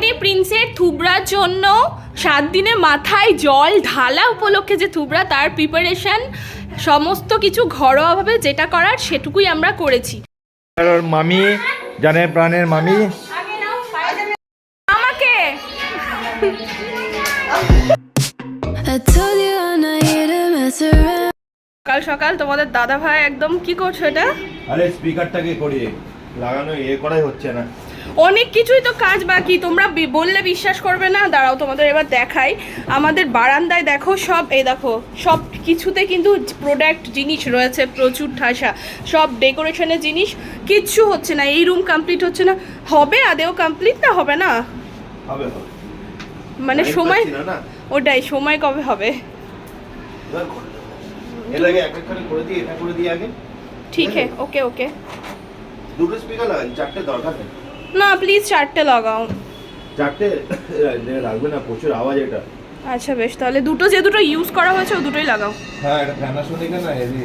এখানে প্রিন্সের থুবড়ার জন্য সাত দিনে মাথায় জল ঢালা উপলক্ষে যে থুবড়া তার প্রিপারেশন সমস্ত কিছু ঘরোয়াভাবে যেটা করার সেটুকুই আমরা করেছি। মামি জানের প্রাণের মামি। আমাকে. সকাল সকাল তোমাদের দাদা ভাই একদম কি করছ এটা? আরে স্পিকারটাকে করিয়ে লাগানো ইয়ে করাই হচ্ছে না। অনেক কিছুই তো কাজ বাকি। তোমরা বললে বিশ্বাস করবে না। দাঁড়াও তোমাদের এবার দেখাই। আমাদের বারান্দায় দেখো সব এই দেখো সব কিছুতে কিন্তু প্রোডাক্ট জিনিস রয়েছে প্রচুর ঠাসা। সব ডেকোরেশনের জিনিস কিচ্ছু হচ্ছে না। এই রুম কমপ্লিট হচ্ছে না। হবে আদেও কমপ্লিট না হবে না? হবে মানে সময়। ওটাই সময় কবে হবে? ঠিক আছে? ওকে ওকে। দুটো স্পিকার লাগাই চারটে দরকার নেই। না প্লিজ চারটে লাগাও চারটে রাখবে না প্রচুর আওয়াজ এটা আচ্ছা বেশ তাহলে দুটো যে দুটো ইউজ করা হয়েছে ও দুটোই লাগাও হ্যাঁ এটা প্যানাসোনিক না হেভি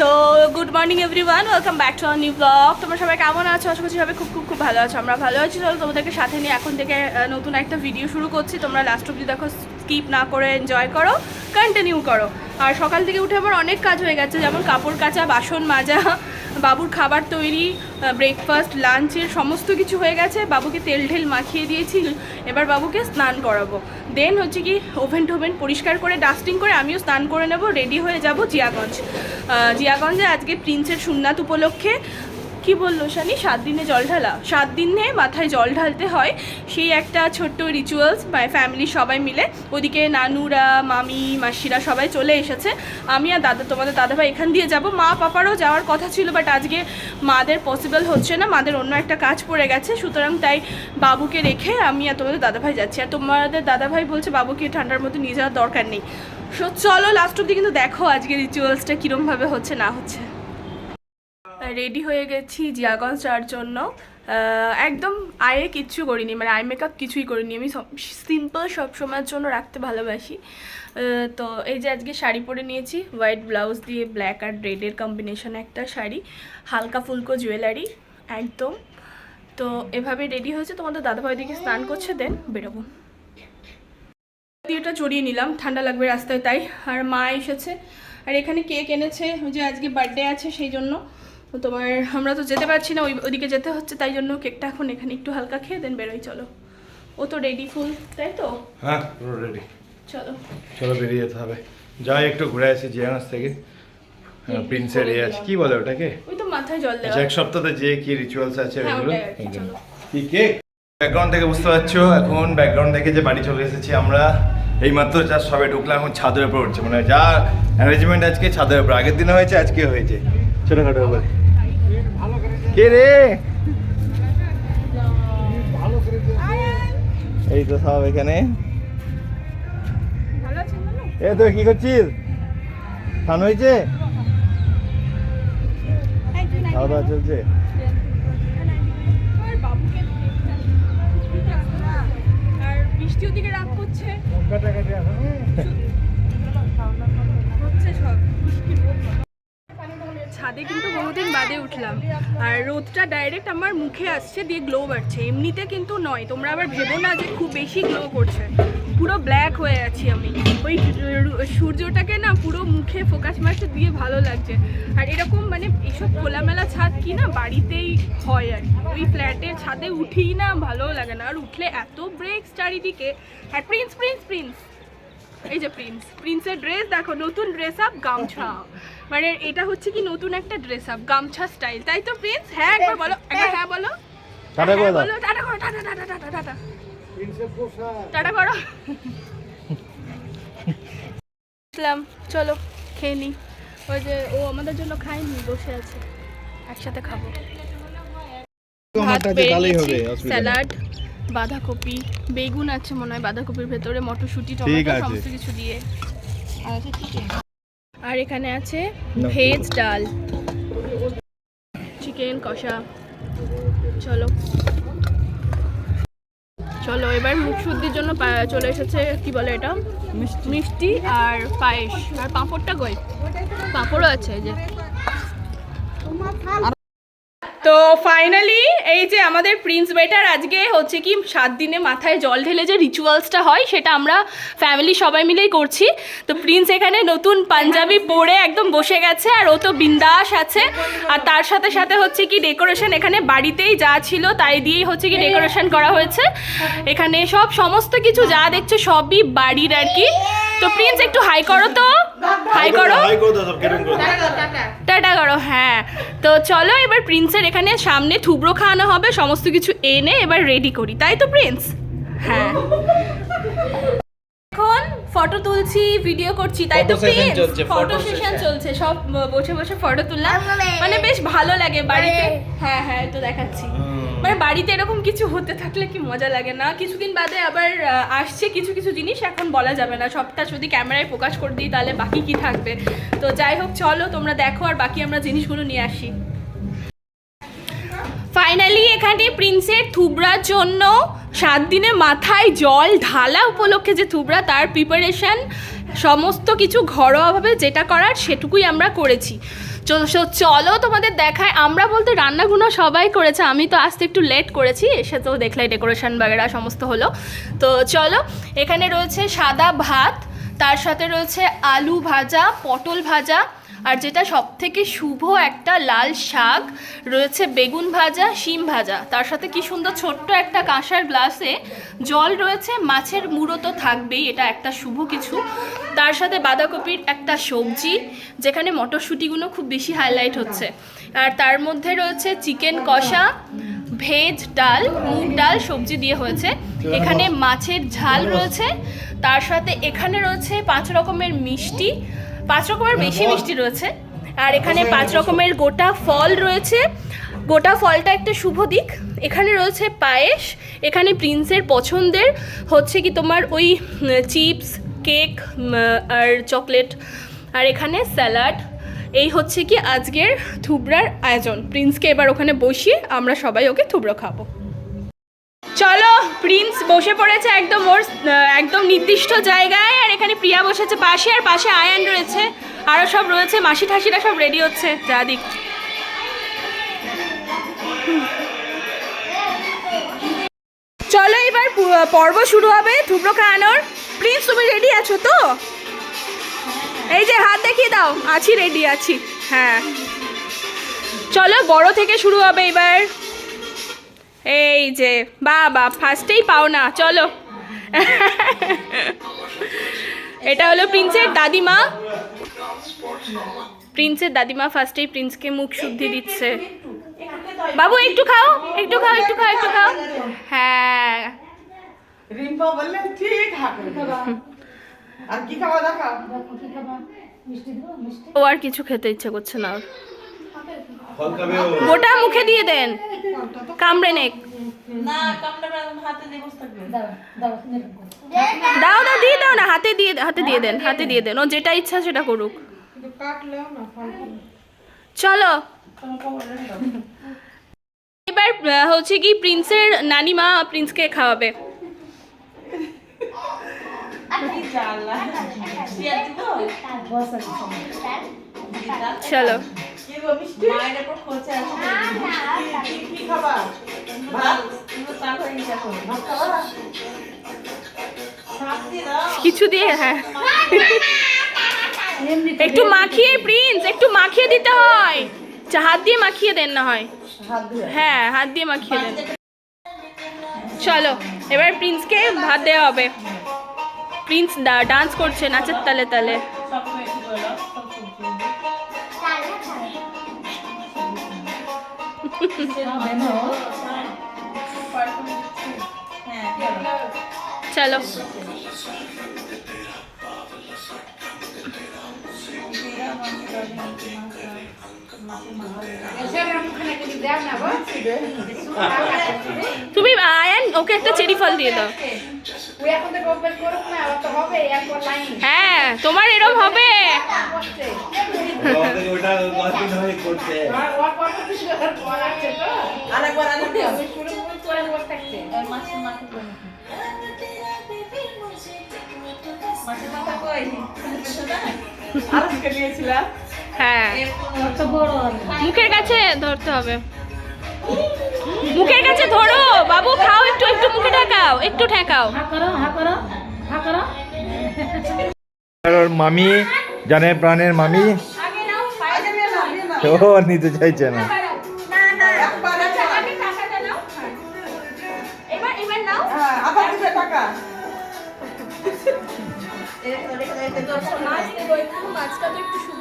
তো good morning everyone welcome back to our new blog তোমরা সবাই কেমন আছো আশা করছি সবাই খুব খুব খুব ভালো আছো আমরা ভালো আছি চলো তোমাদেরকে সাথে নিয়ে এখন থেকে নতুন একটা ভিডিও শুরু করছি তোমরা লাস্ট অব্দি দেখো স্কিপ না করে এনজয় করো কন্টিনিউ করো আর সকাল থেকে উঠে আমার অনেক কাজ হয়ে গেছে যেমন কাপড় কাচা বাসন মাজা বাবুর খাবার তৈরি ব্রেকফাস্ট লাঞ্চের সমস্ত কিছু হয়ে গেছে। বাবুকে তেল ঢেল মাখিয়ে দিয়েছি, এবার বাবুকে স্নান করাবো। দেন হচ্ছে কি ওভেন টোভেন পরিষ্কার করে ডাস্টিং করে আমিও স্নান করে নেব রেডি হয়ে যাব জিয়াগঞ্জ। জিয়াগঞ্জে আজকে প্রিন্সের সুন্নাত উপলক্ষে। কি বলল শানি? সাত দিনে জল ঢালা। সাত দিনে মাথায় জল ঢালতে হয়। সেই একটা ছোট্ট রিচুয়ালস বা ফ্যামিলির সবাই মিলে। ওদিকে নানুরা, মামি, মাসিরা সবাই চলে এসেছে। আমি আর দাদা, তোমাদের দাদাভাই এখান দিয়ে যাব। মা পাপারও যাওয়ার কথা ছিল বাট আজকে মাদের পসিবল হচ্ছে না। মাদের অন্য একটা কাজ পড়ে গেছে। সুতরাং তাই বাবুকে রেখে আমি আর তোমাদের দাদাভাই যাচ্ছি। আর তোমাদের দাদাভাই বলছে, বাবুকে ঠান্ডার মধ্যে নিয়ে যাওয়ার দরকার নেই। সো চলো লাস্ট অব্দি কিন্তু দেখো আজকে রিচুয়ালসটা কীরমভাবে হচ্ছে, না হচ্ছে। রেডি হয়ে গেছি জিয়াগঞ্জ যাওয়ার জন্য। একদম আয়ে কিচ্ছু করিনি মানে আই মেকআপ কিছুই করিনি। আমি সিম্পল সব সময়ের জন্য রাখতে ভালোবাসি। তো এই যে আজকে শাড়ি পরে নিয়েছি হোয়াইট ব্লাউজ দিয়ে ব্ল্যাক আর রেডের কম্বিনেশন একটা শাড়ি, হালকা ফুলকো জুয়েলারি একদম। তো এভাবে রেডি হয়েছে। তোমাদের দাদাভাই দিকে স্নান করছে দেন বেরোবো। দিয়েটা চড়িয়ে নিলাম, ঠান্ডা লাগবে রাস্তায়, তাই। আর মা এসেছে। আর এখানে কেক এনেছে যে আজকে বার্থডে আছে, সেই জন্য। তোমার আমরা তো যেতে পারছি না ওই ওদিকে যেতে হচ্ছে তাই জন্য কেকটা এখন এখানে একটু হালকা খেয়ে দেন বেরোই চলো। ও তো রেডি ফুল তাই তো? হ্যাঁ পুরো রেডি চলো। চলো বেরিয়ে যেতে হবে। যাই একটু ঘুরে আসি জিয়ানাস থেকে। হ্যাঁ, প্রিন্সের ইয়ে আছে। কি বলে ওটাকে? ওই তো মাথায় জল দেওয়া। আচ্ছা এক সপ্তাহে যে কি রিচুয়ালস আছে হ্যাঁ, এগুলো? ওটাই কি, কেক? ব্যাকগ্রাউন্ড থেকে বুঝতে পারছ এখন ব্যাকগ্রাউন্ড থেকে যে বাড়ি চলে এসেছি আমরা এইমাত্র যা সবে ঢুকলাম এখন ছাদের উপর উঠছে। মানে যা অ্যারেঞ্জমেন্ট আজকে ছাদের উপর আগের দিনে হয়েছে আজকে হয়েছে। ছোটখাটো ব্যাপার। কে রে? এই তো সব এখানে। ভালো আছেন এ তুই কি করছিস? খান হয়েছে? খাওয়া দাওয়া চলছে? বৃষ্টি ওদিকে রাগ করছে। ছাদে কিন্তু বহুদিন বাদে উঠলাম। আর রোদটা ডাইরেক্ট আমার মুখে আসছে দিয়ে গ্লো বাড়ছে। এমনিতে কিন্তু নয়, তোমরা আবার ভেবো না যে খুব বেশি গ্লো করছে। পুরো ব্ল্যাক হয়ে আছি আমি। ওই সূর্যটাকে না পুরো মুখে ফোকাস মারছে দিয়ে ভালো লাগছে। আর এরকম মানে এইসব খোলামেলা ছাদ কি না বাড়িতেই হয় আর ওই ফ্ল্যাটের ছাদে উঠেই না ভালো লাগে না। আর উঠলে এত ব্রেকস চারিদিকে। আর প্রিন্স প্রিন্স প্রিন্স এই যে প্রিন্স প্রিন্সের ড্রেস দেখো, নতুন ড্রেস আপ গামছা। মানে এটা হচ্ছে কি নতুন একটা ড্রেস আপ গামছা স্টাইল তাই তো প্রিন্স হ্যাঁ একবার বলো একবার হ্যাঁ বলো। টাটা করে হ্যাঁ দাও। বলো টাটা করো tata tata tata tata tata. করো। আসলাম চলো খেয়ে নি। ওই যে ও আমাদের জন্য খায়নি বসে আছে। একসাথে খাব। ভাত স্যালাড বাঁধাকপি বেগুন আছে মনে হয় বাঁধাকপির ভেতরে মটরশুঁটি টমেটো। সমস্ত কিছু দিয়ে। আর আছে চিকেন আর এখানে আছে ভেজ ডাল। চিকেন কষা। চলো। চলো এবার মুখ শুদ্ধির জন্য চলে এসেছে কি বলে এটা? মিষ্টি। আর পায়েস। আর পাঁপড়টা গই পাঁপড়ও আছে যে। তো ফাইনালি এই যে আমাদের প্রিন্স বেটার আজকে হচ্ছে কি সাত দিনে মাথায় জল ঢেলে যে রিচুয়ালসটা হয়, সেটা আমরা ফ্যামিলি সবাই মিলেই করছি। তো প্রিন্স এখানে নতুন পাঞ্জাবি পরে একদম বসে গেছে, আর ও তো বিন্দাস আছে। আর তার সাথে সাথে হচ্ছে কি ডেকোরেশন এখানে বাড়িতেই যা ছিল, তাই দিয়েই হচ্ছে কি ডেকোরেশন করা হয়েছে। এখানে সব সমস্ত কিছু যা দেখছ সবই বাড়ির আর কি। তো প্রিন্স একটু হাই করো তো। হাই করো। হাই করে দাও সব কেটন করে। টাটা করো হ্যাঁ। তো চলো এবার প্রিন্সের এখানে সামনে থুবড়ো খাওয়ানো হবে সমস্ত কিছু এনে এবার রেডি করি। তাই তো প্রিন্স? হ্যাঁ। এখন ফটো তুলছি ভিডিও করছি তাই তো ফটো সেশন চলছে সব বসে বসে ফটো তুললাম। মানে বেশ ভালো লাগে বাড়িতে। হ্যাঁ হ্যাঁ তো দেখাচ্ছি। মানে বাড়িতে এরকম কিছু হতে থাকলে কি মজা লাগে না? কিছুদিন বাদে আবার আসছে কিছু কিছু জিনিস এখন বলা যাবে না। সবটা যদি ক্যামেরায় প্রকাশ করে দিই তাহলে বাকি কি থাকবে? তো যাই হোক চলো তোমরা দেখো আর বাকি আমরা জিনিসগুলো নিয়ে আসি। এখানে প্রিন্সের থুবড়ার জন্য সাত দিনে মাথায় জল ঢালা উপলক্ষে যে থুবড়া, তার প্রিপারেশন সমস্ত কিছু ঘরোয়াভাবে যেটা করার সেটুকুই আমরা করেছি। চলো তোমাদের দেখায়, আমরা বলতে রান্নাগুলো সবাই করেছে, আমি তো আসতে একটু লেট করেছি, এসে তো দেখলে ডেকোরেশন বাগেরা সমস্ত হলো। তো চলো, এখানে রয়েছে সাদা ভাত, তার সাথে রয়েছে আলু ভাজা, পটল ভাজা আর যেটা সব থেকে শুভ একটা লাল শাক রয়েছে বেগুন ভাজা, শিম ভাজা। তার সাথে কি সুন্দর ছোট্ট একটা কাঁসার গ্লাসে জল রয়েছে, মাছের মুড়ো তো থাকবেই, এটা একটা শুভ কিছু। তার সাথে বাঁধাকপির একটা সবজি, যেখানে মটরশুঁটিগুলো খুব বেশি হাইলাইট হচ্ছে। আর তার মধ্যে রয়েছে চিকেন কষা, ভেজ ডাল, মুগ ডাল, সবজি দিয়ে হয়েছে। এখানে মাছের ঝাল রয়েছে। তার সাথে এখানে রয়েছে পাঁচ রকমের মিষ্টি। পাঁচ রকমের বেশি মিষ্টি রয়েছে। আর এখানে পাঁচ রকমের গোটা ফল রয়েছে। গোটা ফলটা একটা শুভ দিক। এখানে রয়েছে পায়েস। এখানে প্রিন্সের পছন্দের হচ্ছে কি তোমার ওই চিপস কেক আর চকলেট। আর এখানে স্যালাড। এই হচ্ছে কি আজকের থুবড়ার আয়োজন। প্রিন্সকে এবার ওখানে বসিয়ে আমরা সবাই ওকে থুবড়ো খাব। চলো! প্রিন্স বসে পড়েছে একদম ওর একদম নির্দিষ্ট জায়গায়, আর এখানে প্রিয়া বসেছে পাশে, আর পাশে আয়ান রয়েছে আরও সব রয়েছে, মাসি ঠাসিরা সব রেডি হচ্ছে, যা দিক। চলো এবার পর্ব শুরু হবে থুবড়ো খাওয়ানোর প্রিন্স, তুমি রেডি আছো তো? এই যে হাত দেখিয়ে দাও, আছি রেডি আছি হ্যাঁ। চলো, বড় থেকে শুরু হবে এবার। এই যে বাবা ফার্স্টেই পাও না চলো। এটা হলো প্রিন্সের দাদিমা। প্রিন্সের দাদিমা ফার্স্টেই প্রিন্সকে মুখ শুদ্ধি দিচ্ছে। বাবু একটু খাও একটু খাও একটু খাও একটু খাও। হ্যাঁ। রিম্পা বললেন ঠিক আর কি খাওয়া দেখা? ও আর কিছু খেতে ইচ্ছে করছে না ওর। গোটা মুখে দিয়ে দেন কামড়ে নেক না দাও দাও দিয়ে দাও না হাতে দিয়ে হাতে দিয়ে দেন হাতে দিয়ে দেন ও যেটা ইচ্ছা সেটা করুক না চলো এবার হচ্ছে কি প্রিন্সের নানিমা প্রিন্সকে খাওয়াবে শিয়ার দিব মিষ্টি? মায়ের উপর খোঁচে আছে। কি কি খাবা ভাত? তুমি তার হয়ে গেছে এখন। ভাত খাবা কিছু দিয়ে হ্যাঁ। একটু মাখিয়ে প্রিন্স একটু মাখিয়ে দিতে হয়। হাত দিয়ে মাখিয়ে দেন না হয়। হ্যাঁ হাত দিয়ে মাখিয়ে দেন। চলো এবার প্রিন্সকে ভাত দেওয়া হবে। প্রিন্স ডান্স করছে নাচের তালে তালে। চলো। তুমি আয়ান ওকে একটা চেরি ফল দিয়ে দাও। হ্যাঁ তোমার এরম হবে। আমাদের ওটা কতদিন ধরে করছে? মুখের কাছে ধরো বাবু খাও একটু একটু মুখে ঢাকাও একটু ঠেকাও। মামি জানে প্রাণের মামি। নিতে চাইছে না। মাছটা তো একটু শুভ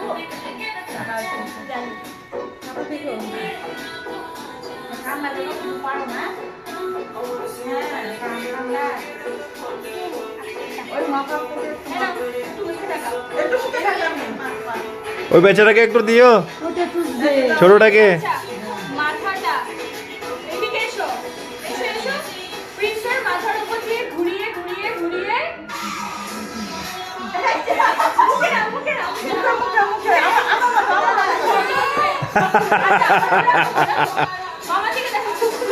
ওই না। বেচারাকে একটু দিও। ছোটটাকে। আচ্ছা, মাথাটা। এদিকে এসো। এসো এসো।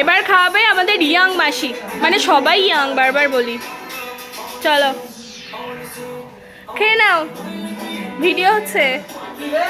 এবার খাওয়াবে আমাদের ইয়াং মাসি। মানে সবাই ইয়াং, বারবার বলি। চলো। খেয়ে নাও। ভিডিও হচ্ছে। কি রে?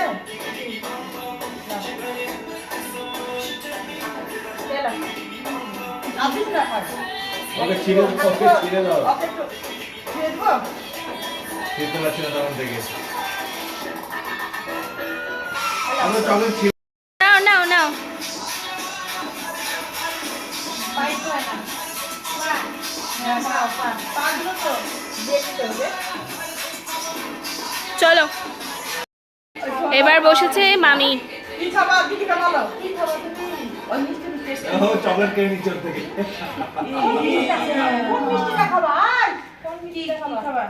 খাবা?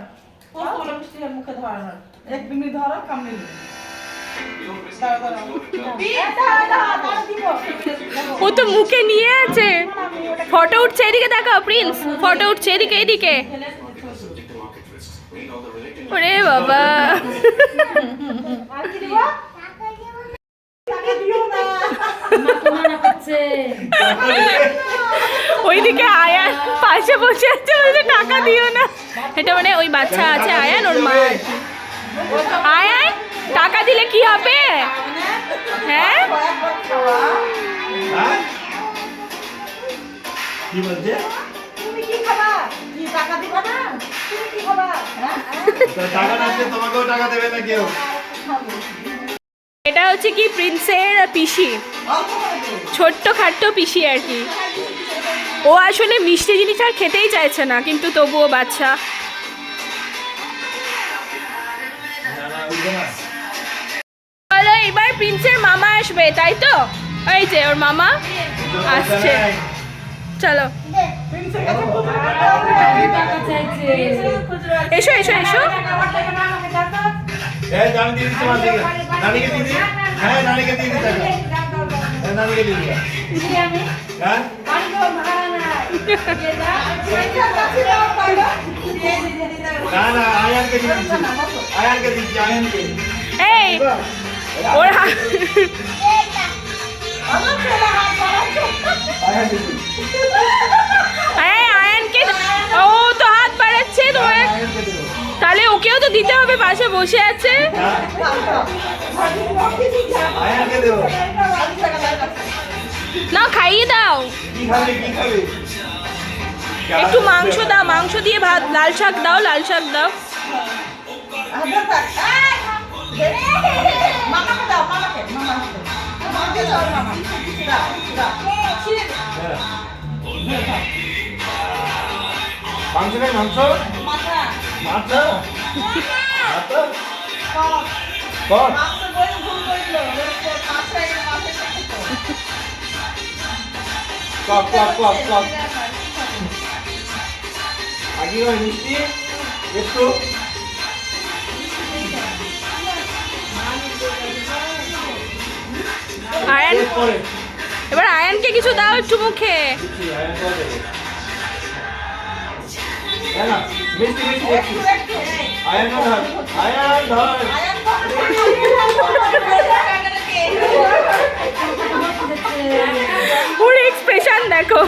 কতগুলো মিষ্টি আর মুখে ধরা এক মিনিট ধরো, কামড়ে ও তো মুখে নিয়ে আছে। ফটো উঠছে এদিকে দেখাও প্রিন্স ফটো উঠছে এদিকে এদিকে। ওরে বাবা। ওইদিকে আয়ান পাশে বসে আছে বলছে টাকা দিও না। এটা মানে ওই বাচ্চা আছে, আয়ান, ওর মা আয়ান? টাকা দিলে কি হবে হ্যাঁ। হ্যাঁ? কি বলছে তুমি কি খাবা? কি টাকা দিবা না? তুমি কি খাবা? হ্যাঁ? টাকা না দিলে তোমাকেও টাকা দেবে না কেউ এটা হচ্ছে কি প্রিন্সের পিসি। ছোট্ট খাট্ট পিসি আর কি ও আসলে মিষ্টি জিনিস আর খেতেই চাইছে না কিন্তু তবুও বাচ্চা বলো এবার প্রিন্সের মামা আসবে তাই তো? এই যে ওর মামা আসছে। চলো। এসো এসো এসো। দাও তো। এই ওর। আয়ানকে ও তো হাত বাড়াচ্ছে তোমার তাহলে ওকেও তো দিতে হবে, পাশে বসে আছে। না খাইয়ে দাও একটু মাংস দাও, মাংস দিয়ে ভাত, লাল শাক দাও, লাল শাক দাও। মামাকে দাও, মামাকে, মামাকে। মামাকে দাও, মামা। দাও, দাও। হ্যাঁ। মাংস নেই একটু আয়ান এবার আয়ানকে কিছু দাও একটু মুখে আয়ান ধর আয়ান ধর ওর এক্সপ্রেশন দেখো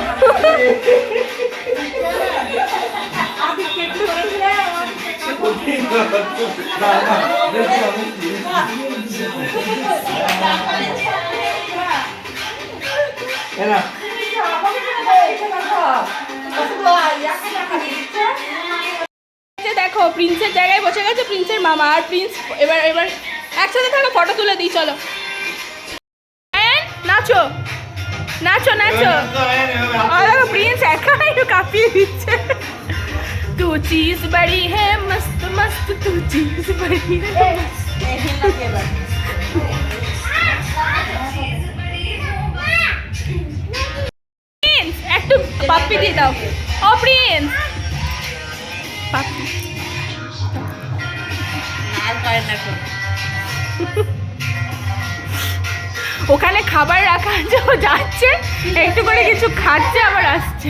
দেখো প্রিন্সের জায়গায় বসে গেছে প্রিন্সের মামা আর প্রিন্স এবার এবার একসাথে থাকা ফটো তুলে দিই, চলো। নাচো। নাচো নাচো। আর প্রিন্স একা কাঁপিয়ে দিচ্ছে। তু চিজ বাড়ি হে, মস্ত মস্ত, তু চিজ বাড়ি হে প্রিন্স একটু পাপ্পি দিয়ে দাও। ও প্রিন্স পাপ্পি ওখানে খাবার রাখা আছে ও যাচ্ছে। একটু করে কিছু খাচ্ছে আবার আসছে।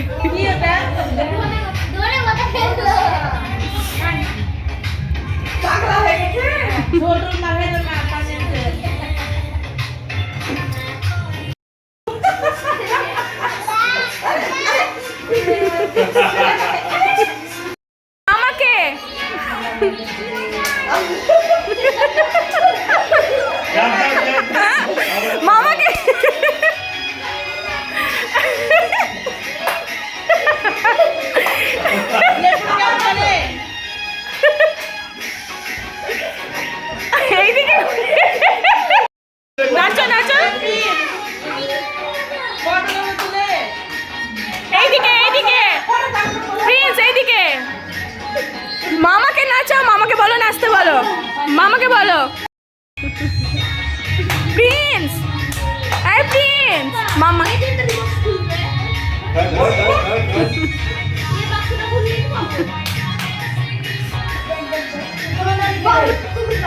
পাগলা হয়ে গেছে?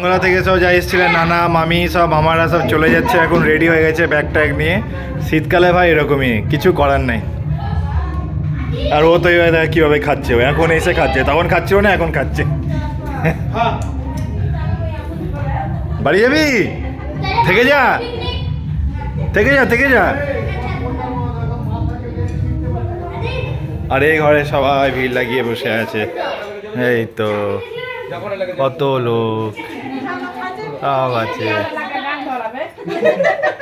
বাংলা থেকে সব যা এসেছিলেন, নানা, মামি সব, মামারা সব চলে যাচ্ছে, এখন রেডি হয়ে গেছে ব্যাগ ট্যাগ নিয়ে। শীতকালে ভাই এরকমই, কিছু করার নাই। আর ও তো এবার কীভাবে খাচ্ছে, ও এখন এসে খাচ্ছে, তখন খাচ্ছিল না, এখন খাচ্ছে। বাড়ি যাবি? থেকে যা। থেকে যা থেকে যা। আর এই ঘরে সবাই ভিড় লাগিয়ে বসে আছে। এই তো, কত লোক। সব আছে।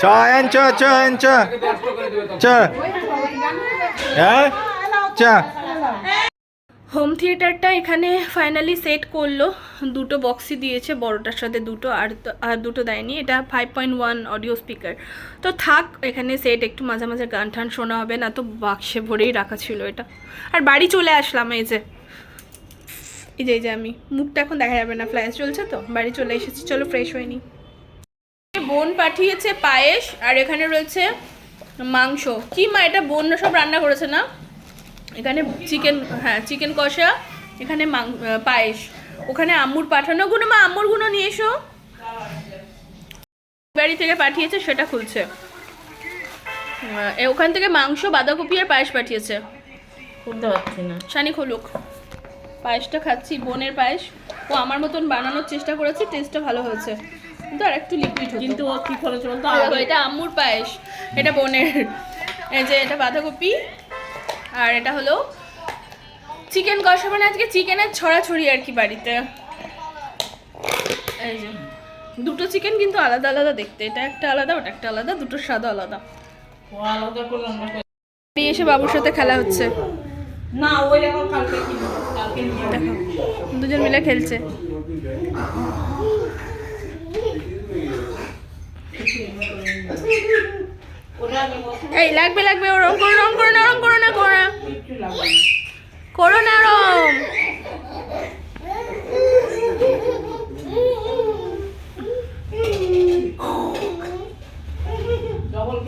চ আয়ন চ চ আয়ন চ। চ। হ্যাঁ? চ। হোম থিয়েটারটা এখানে ফাইনালি সেট করল। দুটো বক্সই দিয়েছে, বড়টার সাথে দুটো, আর আর দুটো দেয়নি। এটা five point one audio speaker তো থাক, এখানে সেট একটু মাঝে মাঝে গান টান শোনা হবে, না তো বাক্সে ভরেই রাখা ছিল এটা। আর বাড়ি চলে আসলাম এই যে। এই যে এই যে আমি। মুখটা এখন দেখা যাবে না ফ্ল্যাশ চলছে তো? বাড়ি চলে এসেছি, চলো ফ্রেশ হয়নি বোন পাঠিয়েছে পায়েস, আর এখানে রয়েছে মাংস। কি মা, এটা বোন সব রান্না করেছে না? এখানে চিকেন হ্যাঁ চিকেন কষা এখানে মাং- পায়েস। ওখানে আম্মুর পাঠানো গুলো মা আম্মুরগুলো নিয়ে এসো। বাড়ি থেকে পাঠিয়েছে সেটা খুলছে। ওখান থেকে মাংস বাঁধাকপি আর পায়েস পাঠিয়েছে। খুলতে পারছি না। শানি খোলুক। পায়েসটা খাচ্ছি বোনের পায়েস। ও আমার মতন বানানোর চেষ্টা করেছে টেস্টটা ভালো হয়েছে। কিন্তু আর একটু লিকুইড কিন্তু ও কি করেছে বলতো? এটা আম্মুর পায়েস এটা বোনের। এই যে এটা বাঁধাকপি আর এটা হলো চিকেন কষা মানে আজকে চিকেনের ছড়াছড়ি আর কি বাড়িতে। এই যে দুটো চিকেন কিন্তু আলাদা আলাদা দেখতে। এটা একটা আলাদা ওটা একটা আলাদা দুটোর স্বাদও আলাদা। এসে বাবুর সাথে খেলা হচ্ছে। না ওই কালকে দুজন মিলে খেলছে। আমি বলছি, এই লাগবে লাগবে ওরম করো রং করো না রং করো না করো করো না রং ডবল